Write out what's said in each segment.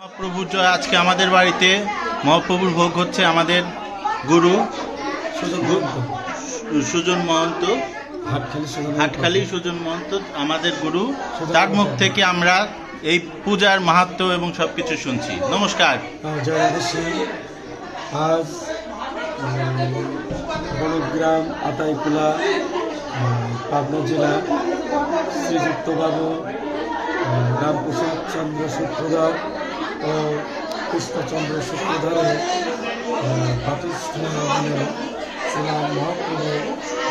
মহাপ্রভুর জয় আজকে আমাদের বাড়িতে। মহাপ্রভুর ভোগ হচ্ছে আমাদের গুরু। সুজন মহন্ত। হাটখালি সুজন মহন্ত। আমাদের গুরু। তার মুখ থেকে আমরা এই পূজার মাহাত্ম এবং সবকিছু শুনছি। নমস্কার। সিং আজ বনগ্রাম আতাইকুলা পাবনা জেলা শ্রীযুক্ত বাবু রামপ্রসাদ চন্দ্র সূত্রধর ও কৃষ্ণচন্দ্র সূত্রধরের প্রতিষ্ঠানে মহাপ্রভু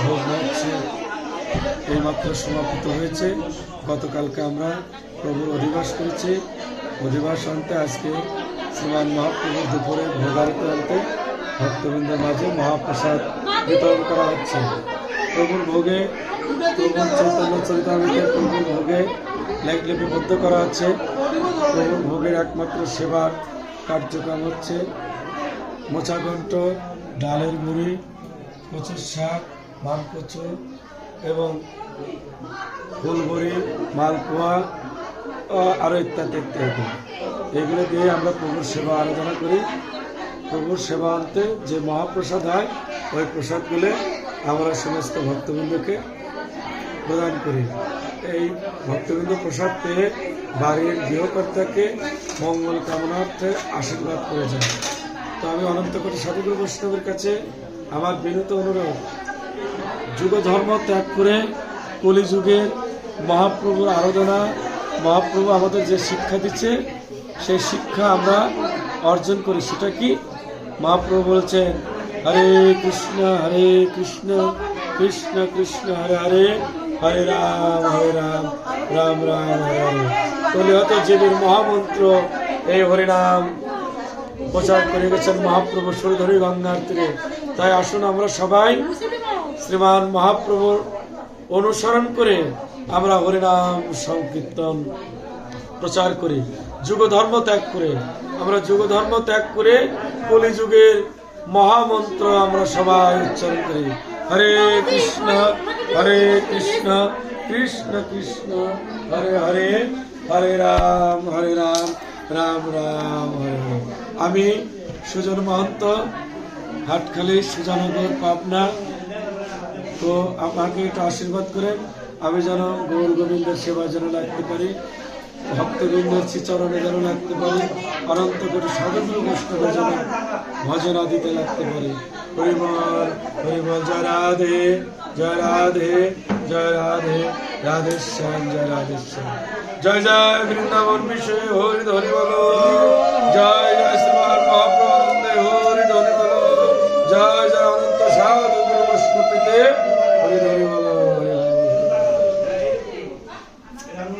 ভোগ মহোৎসব এইমাত্র সমাপ্ত হয়েছে। গতকালকে আমরা প্রভুর অধিবাস করেছি। অধিবাস আনতে আজকে শ্রীমান মহাপ্রভুর দুপুরে ভোগারতি আনতে ভক্তবৃন্দের মাঝে মহাপ্রসাদ বিতরণ করা হচ্ছে। প্রভুর ভোগে প্রভুর করা হচ্ছে। প্রভুর ভোগের একমাত্র সেবার কার্যক্রম হচ্ছে মোচাঘণ্ট, ডালের গুঁড়ি কচুর শাক মালকচু এবং ফুলবড়ি, মালপোয়া আরও ইত্যাদি ইত্যাদি। এগুলো দিয়ে আমরা প্রভুর সেবা আরাধনা করি। প্রভুর সেবা আনতে যে মহাপ্রসাদ হয়, ওই প্রসাদগুলো আমরা সমস্ত ভক্তবৃন্দকে প্রদান করি। এই ভক্তবৃন্দ প্রসাদ পেয়ে বাড়ির গৃহকর্তাকে মঙ্গল কামনার্থে আশীর্বাদ করে যায় তো আমি অনন্ত কোটি সাধুগুরু বৈষ্ণবের কাছে আমার বিনীত অনুরোধ যুগ ধর্ম ত্যাগ করে কলিযুগের মহাপ্রভুর আরাধনা, মহাপ্রভু আমাদের যে শিক্ষা দিচ্ছে, সেই শিক্ষা আমরা অর্জন করি। সেটা কি? মহাপ্রভু বলেছেন, হরে কৃষ্ণ হরে কৃষ্ণ কৃষ্ণ কৃষ্ণ, হরে হরে। হরে রাম হরে রাম রাম রাম হরে হরে কলিহত জীবের মহামন্ত্র, এই হরিনাম প্রচার করে গেছেন মহাপ্রভু সুরধরী গঙ্গার তীরে। তাই আসুন আমরা সবাই শ্রীমান মহাপ্রভুর অনুসরণ করে আমরা হরিনাম সংকীর্তন প্রচার করি। যুগ ধর্ম ত্যাগ করে, আমরা যুগ ধর্ম ত্যাগ করে কলিযুগের মহামন্ত্র আমরা সবাই উচ্চারণ করি। হরে কৃষ্ণ হরে কৃষ্ণ কৃষ্ণ কৃষ্ণ, হরে হরে হরে রাম হরে রাম রাম রাম, হরে আমি সুজন মহন্ত, হাটখালি সুজানগর, পাবনা। তো আমাকে একটু আশীর্বাদ করেন আমি যেন গৌর গোবিন্দের সেবা যেন লাগতে পারি, ভক্তবৃন্দের শ্রীচরণে যেন লাগতে পারি অনন্ত করে সাধুগুরু বৈষ্ণবের যেন ভজনা দিতে লাগতে পারি। হরিবল হরিবল জয় রাধে জয় রাধে জয় রাধে রাধেশ্যাম জয় রাধেশ্যাম জয় জয় বৃন্দাবন বিষয় হরি ধরি বল জয় জয় শ্রীমান মহাপ্রবন্দে হরি ধরি বল জয় জয় অনন্ত সাধু গুরু বৈষ্ণবীতে হরি ধরি বল